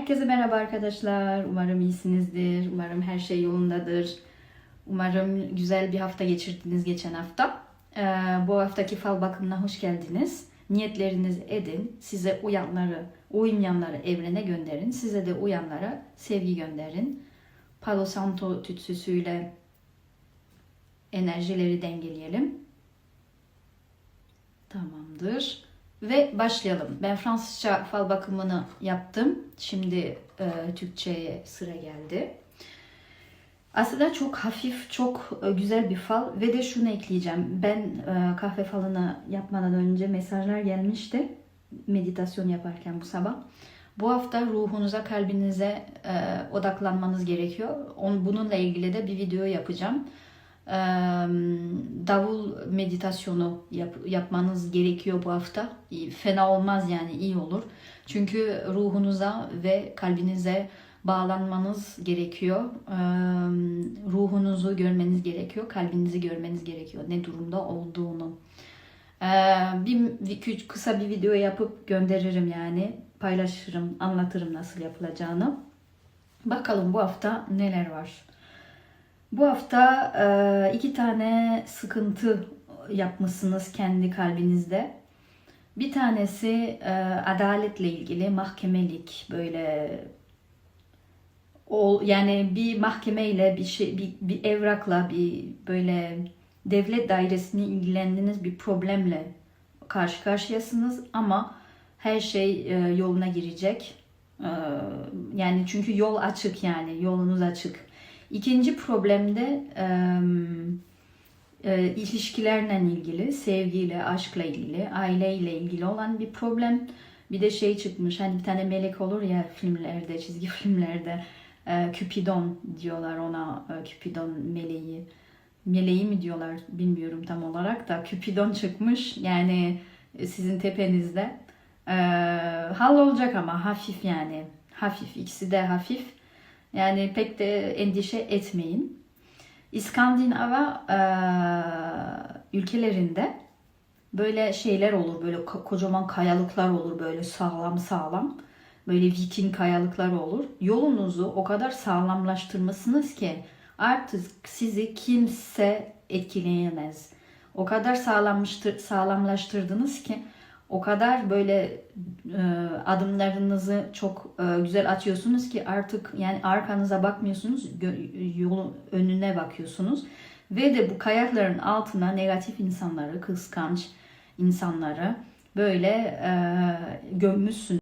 Herkese merhaba arkadaşlar. Umarım iyisinizdir. Umarım her şey yolundadır. Umarım güzel bir hafta geçirdiniz geçen hafta. Ee, bu haftaki fal bakımına hoş geldiniz. Niyetlerinizi edin. Size uyanları, uymayanları evrene gönderin. Size de uyanlara sevgi gönderin. Palo Santo tütsüsüyle enerjileri dengeleyelim. Tamamdır. Ve başlayalım. Ben Fransızca fal bakımını yaptım. Şimdi e, Türkçe'ye sıra geldi. Aslında çok hafif, çok e, güzel bir fal ve de şunu ekleyeceğim. Ben e, kahve falını yapmadan önce mesajlar gelmişti. Meditasyon yaparken bu sabah. Bu hafta ruhunuza, kalbinize e, odaklanmanız gerekiyor. On, bununla ilgili de bir video yapacağım. Davul meditasyonu yap, yapmanız gerekiyor bu hafta. Fena olmaz yani iyi olur. Çünkü ruhunuza ve kalbinize bağlanmanız gerekiyor. Ruhunuzu görmeniz gerekiyor. Kalbinizi görmeniz gerekiyor. Ne durumda olduğunu. Bir, kısa bir video yapıp gönderirim yani. Paylaşırım, anlatırım nasıl yapılacağını. Bakalım bu hafta neler var. Bu hafta e, iki tane sıkıntı yapmışsınız kendi kalbinizde. Bir tanesi e, adaletle ilgili mahkemelik böyle yani bir mahkemeyle bir şey bir, bir evrakla bir böyle devlet dairesini ilgilendiğiniz bir problemle karşı karşıyasınız ama her şey e, yoluna girecek. Yani çünkü yol açık yani yolunuz açık. İkinci problem de e, e, ilişkilerle ilgili, sevgiyle, aşkla ilgili, aileyle ilgili olan bir problem. Bir de şey çıkmış hani bir tane melek olur ya filmlerde, çizgi filmlerde e, Cupidon diyorlar ona e, Cupidon meleği. Meleği mi diyorlar bilmiyorum tam olarak da Cupidon çıkmış yani sizin tepenizde. E, hal olacak ama hafif yani hafif ikisi de hafif. Yani pek de endişe etmeyin. İskandinava e, ülkelerinde böyle şeyler olur. Böyle ko- kocaman kayalıklar olur böyle sağlam sağlam. Böyle Viking kayalıklar olur. Yolunuzu o kadar sağlamlaştırmışsınız ki artık sizi kimse etkileyemez. O kadar sağlamlaştır, sağlamlaştırdınız ki o kadar böyle adımlarınızı çok e, güzel atıyorsunuz ki artık yani arkanıza bakmıyorsunuz, yolun önüne bakıyorsunuz. Ve de bu kayakların altına negatif insanları, kıskanç insanları böyle e, gömmüşsünüz.